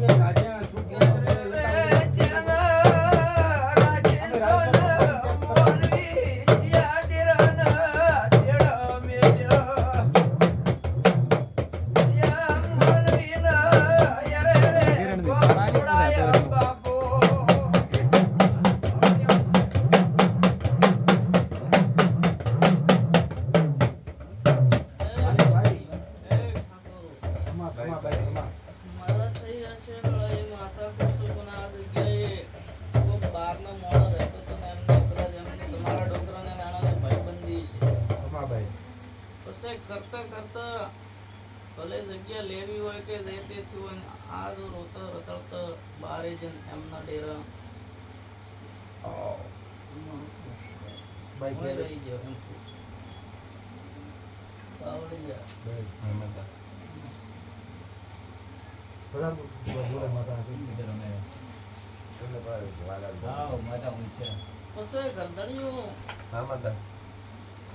running out. કરતા. ભલે જગ્યા લેવી હોય કે જે તે થયું હોય આજ રોતા રતળતા બારે જ એમના ડેરા.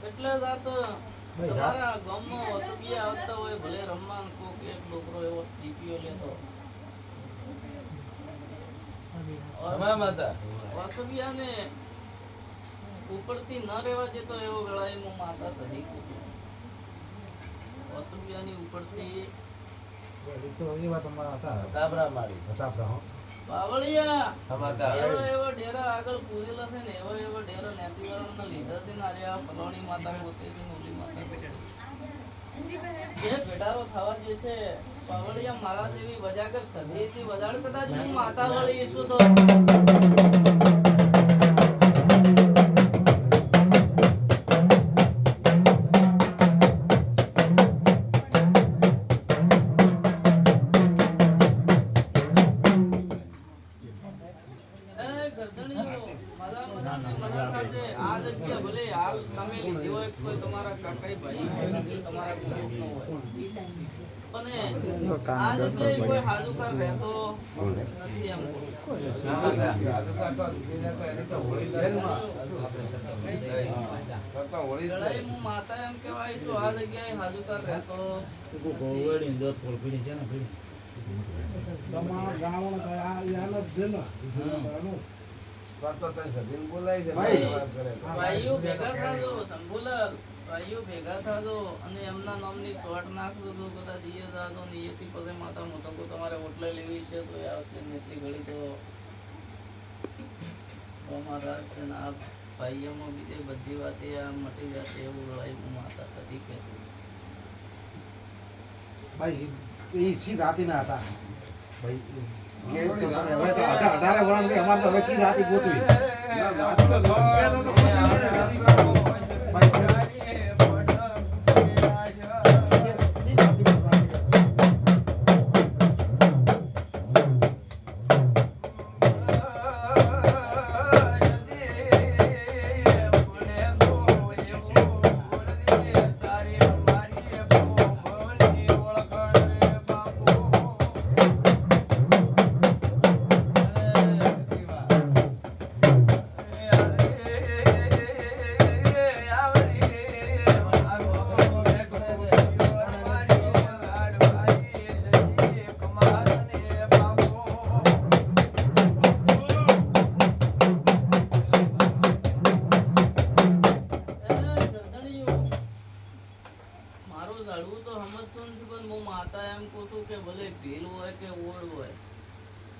એટલે તમારા ગામમાં વસબિયા આવતા હોય ભલે રમવાન એવો સીપીઓ લેતો. વસબિયાને ઉપરથી ન રહેવા દેતો એવો ગળાએ હું માતા સદી વસબિયાની ઉપરથી એ વાત અમારા હતા. તાબરા મારી હતા બાવળિયા. એવો એવો ડેરા આગળ પૂરેલા છે ને એવો એવો ડેરો નેસીવાળાને ને અરે આ ફલવણી માતા પોતે છે માતા જે ભેડાઓ થવા જે છે બાવળિયા મારા જેવી વજાગર સદીથી વજાડ કદાચ હું માતા વળી ઈશું તો એમ કેવાય આ જગ્યાએ હાજુકાર રહેતો તમારા ગામ ગયા યાદ ને. ભેગા થાજો અને એમના નામની એ આવશે બધી વાતે મટી જશે એવું લડાઈ માતા કદી કહેતી. ભાઈ એ ના હતા. ભાઈ અમારે તો હવે કી રાતી ગોઠવી કે ભલે ભીલ હોય કે ઓળ હોય.